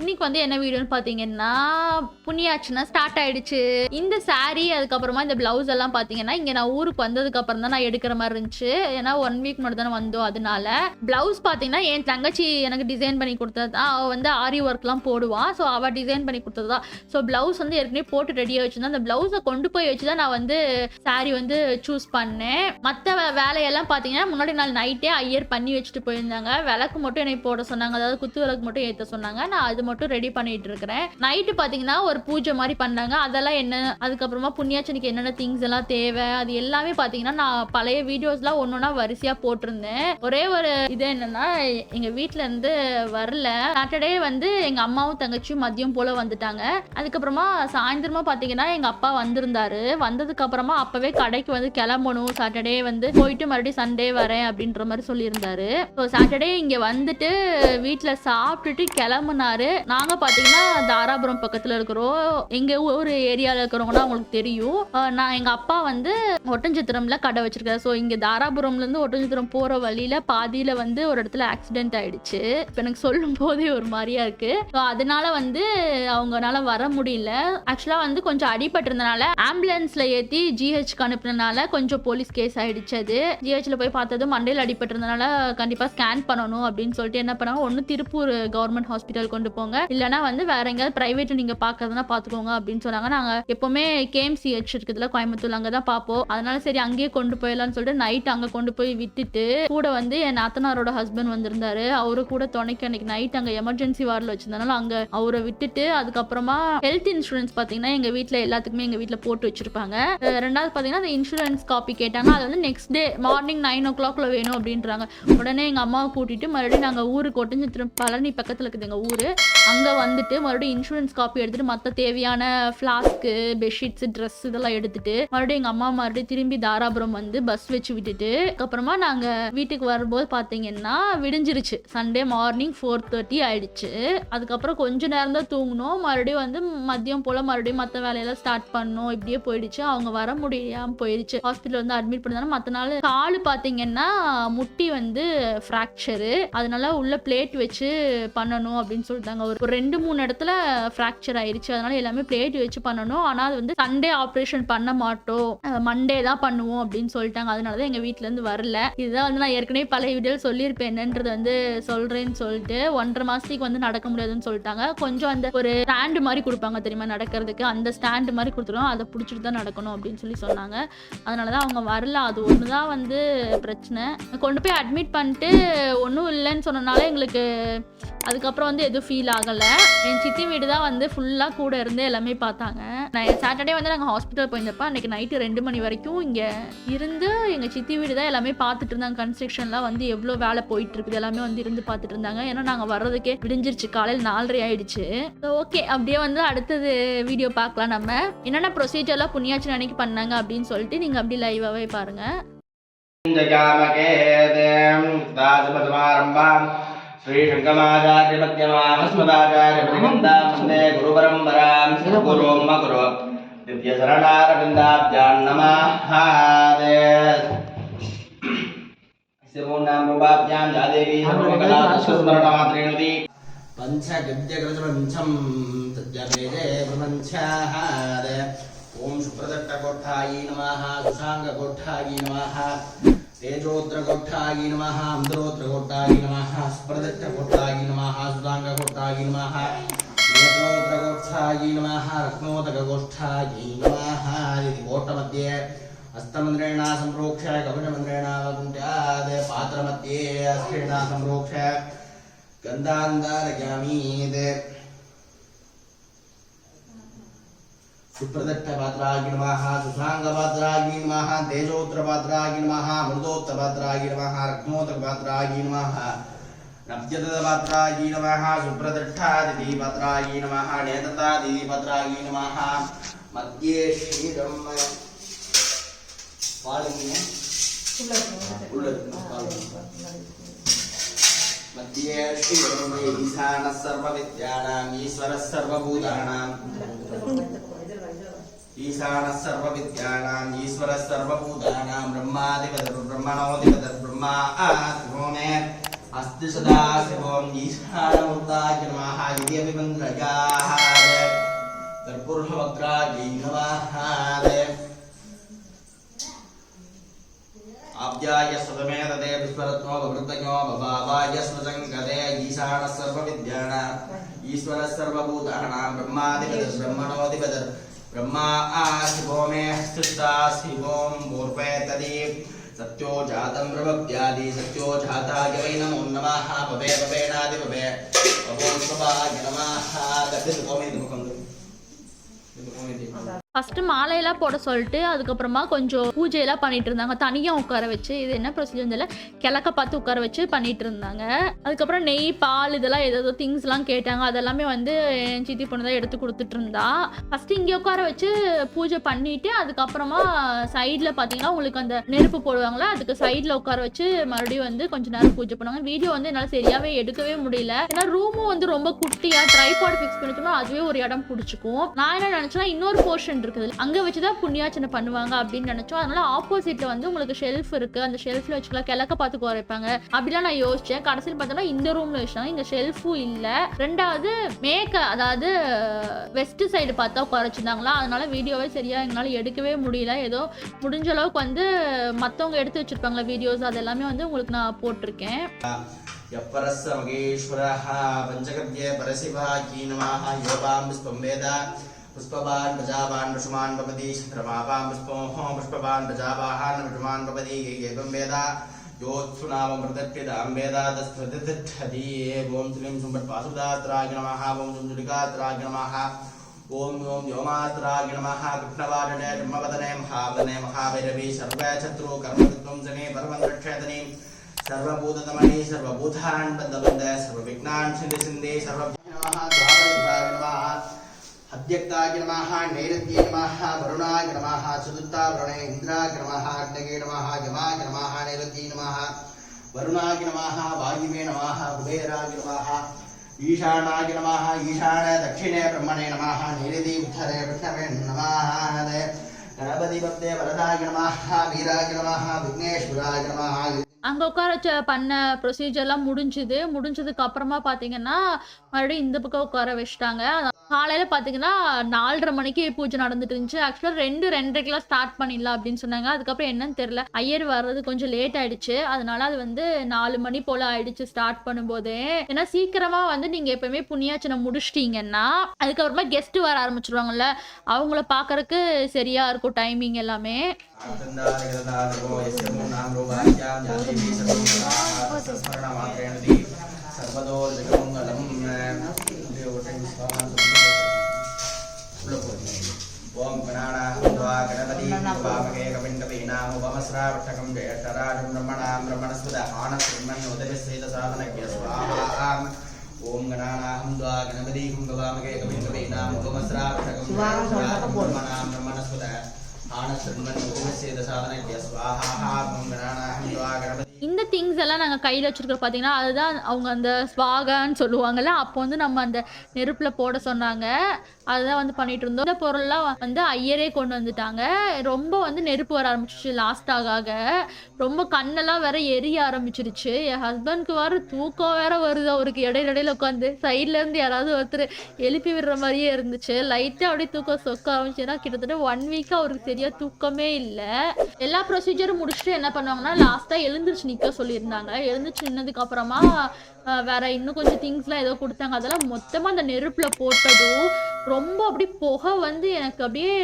இன்னைக்கு வந்து என்ன வீடியோன்னு பார்த்தீங்கன்னா புண்ணியாச்சுன்னா ஸ்டார்ட் ஆயிடுச்சு. இந்த சாரீ அதுக்கப்புறமா இந்த ப்ளவுஸ் எல்லாம் பார்த்தீங்கன்னா இங்கே நான் ஊருக்கு வந்ததுக்கு அப்புறம் தான் நான் எடுக்கிற மாதிரி இருந்துச்சு. ஏன்னா ஒன் வீக் மட்டும் தானே வந்தோம் அதனால. ப்ளவுஸ் பார்த்தீங்கன்னா என் தங்கச்சி எனக்கு டிசைன் பண்ணி கொடுத்தது தான். அவள் வந்து ஆரி ஒர்க்லாம் போடுவான் ஸோ அவள் டிசைன் பண்ணி கொடுத்தது தான். ஸோ ப்ளவுஸ் வந்து ஏற்கனவே போட்டு ரெடியாக வச்சுருந்தேன். அந்த ப்ளவுஸை கொண்டு போய் வச்சு தான் நான் வந்து saree வந்து சூஸ் பண்ணேன். மற்ற வேலையெல்லாம் பார்த்தீங்கன்னா முன்னாடி நாள் நைட்டே ஐயர் பண்ணி வச்சுட்டு போயிருந்தாங்க. விளக்கு மட்டும் என்னை போட சொன்னாங்க. அதாவது குத்து விளக்கு மட்டும் ஏற்ற சொன்னாங்க. நான் அது மட்டும் ரெடி பண்ணிட்டு இருக்கிறேன் நைட்டு பார்த்தீங்கன்னா ஒரு பூஜை மாதிரி பண்ணாங்க. அதெல்லாம் என்ன அதுக்கப்புறமா புண்ணியாச்சனுக்கு என்னென்ன திங்ஸ் எல்லாம் தேவை அது எல்லாமே பார்த்தீங்கன்னா நான் பழைய வீடியோஸ்லாம் ஒன்று வரிசையாக போட்டிருந்தேன். ஒரே ஒரு இது என்னன்னா எங்கள் வீட்டில் இருந்து வரல. சாட்டர்டே வந்து எங்கள் அம்மாவும் தங்கச்சியும் மதியம் போல் வந்துட்டாங்க. அதுக்கப்புறமா சாயந்தரமா பார்த்தீங்கன்னா எங்கள் அப்பா வந்திருந்தாரு. வந்ததுக்கப்புறமா அப்போவே கடைக்கு வந்து கிளம்பணும். சாட்டர்டே வந்து போயிட்டு மறுபடியும் சண்டே வரேன் அப்படின்ற மாதிரி சொல்லியிருந்தாரு. ஸோ சாட்டர்டே இங்கே வந்துட்டு வீட்டில் சாப்பிட்டுட்டு கிளம்புனாரு. நாங்கள் பார்த்தீங்கன்னா தாராபுரம் பக்கத்தில் இருக்கிறோம். எங்கள் ஊர் ஏரியாவில் இருக்கிறவங்கன்னா அவங்களுக்கு தெரியும். நான் எங்கள் அப்பா வந்து ஒட்டஞ்சத்திரம்ல கடை வச்சிருக்காரு. ஸோ இங்கே தாராபுரம்லேருந்து ஒட்டஞ்சத்திரம் போகிற வழியில் பாதியில் வந்து ஒரு இடத்துல ஆக்சிடென்ட் ஆயிடுச்சு. இப்போ எனக்கு சொல்லும் போதே ஒரு மாதிரியா இருக்கு. ஸோ அதனால வந்து அவங்கனால வர முடியல. ஆக்சுவலாக வந்து கொஞ்சம் அடிபட்டிருந்தனால ஆம்புலன்ஸில் ஏற்றி ஜிஹெச்க்கு அனுப்புனனால கொஞ்சம் போலீஸ் கேஸ் ஆயிடுச்சு அது. ஜிஹெச்சில் போய் பார்த்ததும் மண்டையில் அடிபட்டிருந்தனால கண்டிப்பாக ஸ்கேன் பண்ணணும் அப்படின்னு சொல்லிட்டு என்ன பண்ணாங்க? ஒன்று திருப்பூர் கவர்மெண்ட் ஹாஸ்பிட்டல் கொண்டு போங்க இல்லைனா வந்து வேற எங்கேயாவது ப்ரைவேட் நீங்க பாக்குறதுனா பார்த்துக்கோங்க அப்படின்னு சொன்னாங்க. நாங்கள் எப்போவுமே கேஎம்சிஹெச் இருக்குதுல கோயம்புத்தூர் அங்கதான் பார்ப்போம். அதனால சரி அங்கேயே கொண்டு போயிடலாம்னு சொல்லிட்டு நைட் அங்கே கொண்டு போய் விட்டுட்டு கூட வந்து என் நாத்தனாரோட ஹஸ்பண்ட் வந்திருந்தாரு. அவரு கூட துணைக்கு அன்னைக்கு நைட் அங்கே எமர்ஜென்சி வார்டில் வச்சிருந்தனால அங்கே அவரை விட்டுட்டு அதுக்கப்புறமா ஹெல்த் இன்சூரன்ஸ் பார்த்தீங்கன்னா எங்கள் வீட்டில் எல்லாத்துக்குமே எங்கள் வீட்டில் போட்டு வச்சிருப்பாங்க. ரெண்டாவது பார்த்தீங்கன்னா அந்த இன்சூரன்ஸ் காப்பி கேட்டாங்க. அது வந்து நெக்ஸ்ட் டே மார்னிங் நைன் ஓ கிளாக்ல வேணும் அப்படின்றாங்க. உடனே எங்கள் அம்மாவை கூட்டிட்டு மறுபடியும் நாங்கள் ஊருக்கு ஒட்டஞ்சத்திரம் பழனி பக்கத்தில் இருக்குது எங்கள் ஊர். அங்கே வந்துட்டு மறுபடியும் இன்சூரன்ஸ் காப்பி எடுத்துட்டு மற்ற தேவையான ஃப்ளாஸ்க்கு பெட்ஷீட்ஸ் ட்ரெஸ் இதெல்லாம் எடுத்துட்டு மறுபடியும் எங்கள் அம்மா மறுபடியும் திரும்பி தாராபுரம் வந்து பஸ் வச்சு விட்டுட்டு அப்புறமா நாங்கள் வீட்டுக்கு வரும்போது பார்த்தீங்கன்னா விடிஞ்சிருச்சு. சண்டே மார்னிங் ஃபோர் தேர்ட்டி ஆயிடுச்சு. அதுக்கப்புறம் கொஞ்ச நேரம் தான் தூங்கினோம். மறுபடியும் வந்து மதியம் போல் மறுபடியும் மற்ற வேலையெல்லாம் ஸ்டார்ட் பண்ணோம். இப்படியே போயிடுச்சு. அவங்க வர முடியாமல் போயிடுச்சு ஹாஸ்பிட்டல் வந்து அட்மிட் பண்ணாலும் மற்ற நாள் கால் பார்த்தீங்கன்னா முட்டி வந்து ஃப்ராக்சரு அதனால உள்ள பிளேட் வச்சு பண்ணணும் அப்படின்னு சொல்லிட்டாங்க. ஒரு ஒரு ரெண்டு மூணு இடத்துல ஃப்ராக்சர் ஆயிடுச்சு அதனால எல்லாமே பிளேட் வச்சு பண்ணணும். ஆனால் அது வந்து சண்டே ஆப்ரேஷன் பண்ண மாட்டோம். மண்டே தான் பண்ணுவோம் அப்படின்னு சொல்லிட்டாங்க. அதனால தான் எங்கள் வீட்டிலேருந்து வரல. இதுதான் வந்து நான் ஏற்கனவே பழைய வீடியோவில் சொல்லியிருப்பேன். என்னன்றது வந்து சொல்கிறேன்னு சொல்லிட்டு ஒன்றரை மாதத்துக்கு வந்து நடக்க முடியாதுன்னு சொல்லிட்டாங்க. கொஞ்சம் அந்த ஒரு ஸ்டாண்டு மாதிரி கொடுப்பாங்க தெரியுமா நடக்கிறதுக்கு? அந்த ஸ்டாண்டு மாதிரி கொடுத்துருவோம். அதை பிடிச்சிட்டு தான் நடக்கணும் அப்படின்னு சொல்லி சொன்னாங்க. அதனால தான் அவங்க வரல. அது ஒன்று தான் வந்து பிரச்சனை. கொண்டு போய் அட்மிட் பண்ணிட்டு ஒன்றும் இல்லைன்னு சொன்னனால எங்களுக்கு அதுக்கப்புறம் வந்து எதுவும் ஃபீல் ஆகும் என் சித்தி வீடு தான் வந்து ஃபுல்லாக கூட இருந்து எல்லாமே பார்த்தாங்க. நான் சாட்டர்டே வந்து நாங்கள் ஹாஸ்பிட்டல் போயிருந்தப்ப அன்றைக்கி நைட்டு ரெண்டு மணி வரைக்கும் இங்கே இருந்து எங்கள் சித்தி வீடு தான் எல்லாமே பார்த்துட்டு இருந்தாங்க. கன்ஸ்ட்ரக்ஷன்லாம் வந்து எவ்வளோ வேலை போயிட்டு இருக்குது எல்லாமே வந்து இருந்து பார்த்துட்டு இருந்தாங்க. ஏன்னா நாங்கள் வர்றதுக்கே விடிஞ்சிருச்சு காலையில் நாலரை ஆயிடுச்சு. ஸோ ஓகே அப்படியே வந்து அடுத்தது வீடியோ பார்க்கலாம் நம்ம. என்னென்ன ப்ரொசீஜர்லாம் புண்ணியாச்சு அன்னைக்கு பண்ணாங்க அப்படின்னு சொல்லிட்டு நீங்கள் அப்படி லைவாகவே பாருங்கள் శ్రీ శంకరాచార్య పద్యమాస్మదాచార్య ప్రతిగంధా వందే గురు పరంపరాం గురోమ్మ గురు నిత్య సరణారవిందాభ్యాన్నమాహాదేశ్ శివోన్నామూపాభ్యాం జాదేవి సర్వకలా స్మరణ మాత్రేణుది పంచ గద్యగృతం తద్యవేదే ప్రపంచాహాద ఓం సుప్రదట్టకోఠాయి నమ సుషాంగకోఠాయి నమ तेजोद्रकोट्ठायि नमः अन्तरोद्रकोट्ठायि नमः स्प्रदक्षकोट्ठायि नमः सुधाङ्गकोट्ठायि नमः नेत्रोद्रकोट्ठायि नमः रत्नोदककोष्ठायि नमः, इति कोटमध्ये हस्तमन्त्रेण संप्रोक्ष्य कपिटमन्त्रेण कुण्ट्यात् पात्रमध्ये हस्तेण संप्रोक्ष्य गन्धान्धारयामीत् सुप्रदत्तपात्रागि नमः सुसाङ्गपात्रागि नमः तेजोत्रपात्रागि नमः मृदोत्तपात्रागि नमः रत्नोत्तपात्रागि नमः नव्यतपात्रागि नमः सुप्रदट्ठादिपात्रागि नमः नेततादिपात्रागि नमः मध्ये क्षीरं பாலுங்க உள்ள இருக்கு பாலுங்க मध्ये क्षीरं ईशानः सर्वविद्यानाम् ईश्वरः सर्वभूतानाम् ईशानः सर्वविद्यानाम् ईश्वरः सर्वभूतानां ब्रह्माधिपतिर्ब्रह्मणोऽधिपतिर्ब्रह्मा आत्मो मे अस्ति सदा शिवम्। ईशानमुद्दाय नमः इति अपि मन्त्रजाः कर्पूर्भवक्त्रायै नमः। आब्जाय स्वतमे तदे विस्मरत्नो भवृतज्ञो भवाय स्वसङ्गते ईशानः सर्वविद्यानाम् ईश्वरः सर्वभूतानां ब्रह्माधिपतिः ब्रह्मणोऽधिपतिः ब्रह्मा शिवो मे स्थिता शिवों सत्यो जातं प्रभव्यादि सत्यो जाताय वै नमो नमः। भवे भवेनादि भवे भवो स्वभाय नमः। दक्षिणकोमेति मुखं ஃபஸ்ட்டு மாலையெல்லாம் போட சொல்லிட்டு அதுக்கப்புறமா கொஞ்சம் பூஜையெல்லாம் பண்ணிட்டு இருந்தாங்க. தனியாக உட்கார வச்சு இது என்ன ப்ரொசீஜர் தெரியல. கிழக்க பார்த்து உட்கார வச்சு பண்ணிட்டு இருந்தாங்க. அதுக்கப்புறம் நெய் பால் இதெல்லாம் ஏதோ திங்ஸ்லாம் கேட்டாங்க. அதெல்லாமே வந்து என் சித்தி பொண்ணு தான் எடுத்து கொடுத்துட்டு இருந்தா. ஃபஸ்ட்டு இங்கே உட்கார வச்சு பூஜை பண்ணிட்டு அதுக்கப்புறமா சைடில் பார்த்தீங்கன்னா உங்களுக்கு அந்த நெருப்பு போடுவாங்களா அதுக்கு சைடில் உட்கார வச்சு மறுபடியும் வந்து கொஞ்ச நேரம் பூஜை பண்ணுவாங்க. வீடியோ வந்து என்னால் சரியாகவே எடுக்கவே முடியல. ஏன்னா ரூமும் வந்து ரொம்ப குட்டியாக ட்ரைபாட் ஃபிக்ஸ் பண்ணிக்கணும் அதுவே ஒரு இடம் பிடிச்சிக்கும். நான் என்ன நினச்சேன்னா இன்னொரு போர்ஷன் இருக்குது அங்கே வச்சு தான் புண்ணியாச்சனை பண்ணுவாங்க அப்படின்னு நினச்சோம். அதனால ஆப்போசிட்ல வந்து உங்களுக்கு ஷெல்ஃப் இருக்குது அந்த ஷெல்ஃபில் வச்சுக்கலாம். கிழக்க பார்த்து குறைப்பாங்க அப்படிலாம் நான் யோசித்தேன் கடைசியில் பார்த்தோன்னா இந்த ரூமில் வச்சாங்க இங்கே ஷெல்ஃபும் இல்லை. ரெண்டாவது மேக்க அதாவது வெஸ்ட் சைடு பார்த்தா குறைச்சிருந்தாங்களா? அதனால வீடியோவே சரியாக எங்களால் எடுக்கவே முடியல. ஏதோ முடிஞ்ச அளவுக்கு வந்து மற்றவங்க எடுத்து வச்சிருப்பாங்களா வீடியோஸ் அது எல்லாமே வந்து உங்களுக்கு நான் போட்டிருக்கேன். எப்பரஸ மகேஸ்வரஹ பஞ்சகத்ய பரசிவா கீனமாக யோகாம்பிஸ்தம் வேதா पुष्पवान् प्रजावान् पशुमान् भवति शत्रमावां पुष्पोः पुष्पवान् प्रजावाहान् पशुमान् भवति एवं वेद। योत्सु नाम वेद तस्मृतिष्ठति ॐ श्रीं सुम्बट्वासुदात्राय नमः, ॐ सुञ्जुलिकात्राय नमः, ॐ ॐ व्योमात्राय नमः, कृष्णवादने, ब्रह्मवदने, महावदने, महाभैरवी सर्वशत्रु कर्मविध्वंसने परमन्द्रक्षेतने सर्वभूततमने, सर्वभूतान् बन्धबन्ध सर्वविघ्नान् सिन्धि सिन्धे सर्व नमः द्वादशाय नमः अध्यक्ताय नमः नैरद्ये नमः वरुणाय नमः चतुर्थावरुणे इन्द्राय नमः अग्नये नमः यमाय नमः नैरद्ये नमः वरुणाय नमः वायुवे नमः कुबेराय नमः ईशानाय नमः ईशान दक्षिणे ब्रह्मणे नमः नैरदी उत्तरे विष्णवे नमः गणपति भक्ते वरदाय नमः वीराय नमः विघ्नेश्वराय नमः அங்கே உட்கார வச்ச பண்ண ப்ரொசீஜர்லாம் முடிஞ்சுது முடிஞ்சதுக்கு அப்புறமா பார்த்தீங்கன்னா மறுபடியும் இந்த பக்கம் உட்கார வச்சுட்டாங்க காலையில் பார்த்தீங்கன்னா நாலரை மணிக்கு பூஜை நடந்துட்டு இருந்துச்சு. ஆக்சுவலாக ரெண்டு ரெண்டரைக்கெல்லாம் ஸ்டார்ட் பண்ணிடலாம் அப்படின்னு சொன்னாங்க. அதுக்கப்புறம் என்னன்னு தெரில ஐயர் வர்றது கொஞ்சம் லேட் ஆயிடுச்சு. அதனால அது வந்து நாலு மணி போல் ஆயிடுச்சு ஸ்டார்ட் பண்ணும்போது. ஏன்னா சீக்கிரமாக வந்து நீங்கள் எப்பவுமே புண்ணியாச்சனை முடிச்சிட்டீங்கன்னா அதுக்கப்புறமா கெஸ்ட் வர ஆரம்பிச்சிருவாங்கல்ல. அவங்கள பார்க்கறக்கு சரியா இருக்கும் டைமிங் எல்லாமே. சர்வதோர்விதமங்கலம் ஓம் கணாடாஹா கணபதி பாமகே கவிண்டவீனாமுபமஸ்ராவட்டகம் வேட்டராஜம் பிரம்மணாம் பிரம்மணஸ்புத ஆனசிம்மன் உதவி செய்த சாதனக்கிய சுவாமாம் ஓம் கணாடாஹம் துவா கணபதி குங்கவாமகே கவிண்டவீனாமுபமஸ்ராவட்டகம் பிரம்மணாம் இந்த திங்ஸ் எல்லாம் நாங்கள் கையில் வச்சுருக்கோம் பார்த்தீங்கன்னா அதுதான் அவங்க அந்த ஸ்வாகான்னு சொல்லுவாங்கல்ல அப்போ வந்து நம்ம அந்த நெருப்பில் போட சொன்னாங்க. அதுதான் வந்து பண்ணிட்டு இருந்தோம். இந்த பொருள்லாம் வந்து ஐயரே கொண்டு வந்துட்டாங்க. ரொம்ப வந்து நெருப்பு வர ஆரம்பிச்சிச்சு லாஸ்ட் ஆக ஆக. ரொம்ப கண்ணெல்லாம் வேற எரிய ஆரம்பிச்சிருச்சு. என் ஹஸ்பண்ட்க்கு வேறு தூக்கம் வேற வருது அவருக்கு. இடையில இடையில உட்காந்து சைட்லேருந்து யாராவது ஒருத்தர் எழுப்பி விடுற மாதிரியே இருந்துச்சு. லைட்டாக அப்படியே தூக்கம் சொக்க ஆரம்பிச்சுன்னா கிட்டத்தட்ட ஒன் வீக்காக அவருக்கு சரியா தூக்கமே இல்லை. எல்லா ப்ரொசீஜரும் முடிச்சுட்டு என்ன பண்ணுவாங்கன்னா லாஸ்ட்டாக எழுந்திருச்சு நிற்க சொல்லியிருந்தாங்க. எழுந்திருச்சு நின்னதுக்கு அப்புறமா வேற இன்னும் கொஞ்சம் திங்ஸ்லாம் ஏதோ கொடுத்தாங்க. அதெல்லாம் மொத்தமாக அந்த நெருப்பில் போட்டதும் ரொம்ப அப்படியே புகை வந்து எனக்கு அப்படியே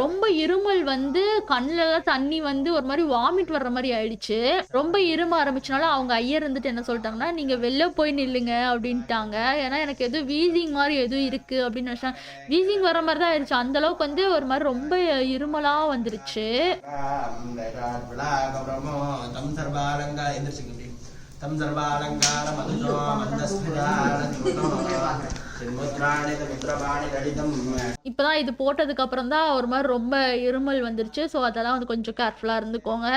ரொம்ப இருமல் வந்து கண்ணில் தண்ணி வந்து ஒரு மாதிரி வாமிட் வர்ற மாதிரி ஆயிடுச்சு. ரொம்ப இரும ஆரம்பிச்சனால அவங்க ஐயர் இருந்துட்டு என்ன சொல்லிட்டாங்கன்னா நீங்கள் வெளில போய் நில்லுங்க அப்படின்ட்டாங்க. ஏன்னா எனக்கு எதுவும் வீசிங் மாதிரி எதுவும் இருக்குது அப்படின்னு நினச்சாங்க வீசிங் வர மாதிரி தான் ஆயிடுச்சு அந்த அளவுக்கு வந்து ஒரு மாதிரி ரொம்ப இருமலாக வந்துருச்சு. தம் சர்வாலங்கார மதுஜோ இப்போதான் இது போட்டதுக்கு அப்புறம் தான் ஒரு மாதிரி ரொம்ப இருமல் வந்துருச்சு. ஸோ அதெல்லாம் வந்து கொஞ்சம் கேர்ஃபுல்லாக இருந்துக்கோங்க.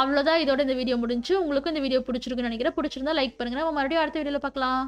அவ்வளோதான் இதோட இந்த வீடியோ முடிஞ்சு. உங்களுக்கும் இந்த வீடியோ பிடிச்சிருக்குன்னு நினைக்கிறேன். பிடிச்சிருந்தா லைக் பண்ணுங்க. நம்ம மறுபடியும் அடுத்த வீடியோவில் பார்க்கலாம்.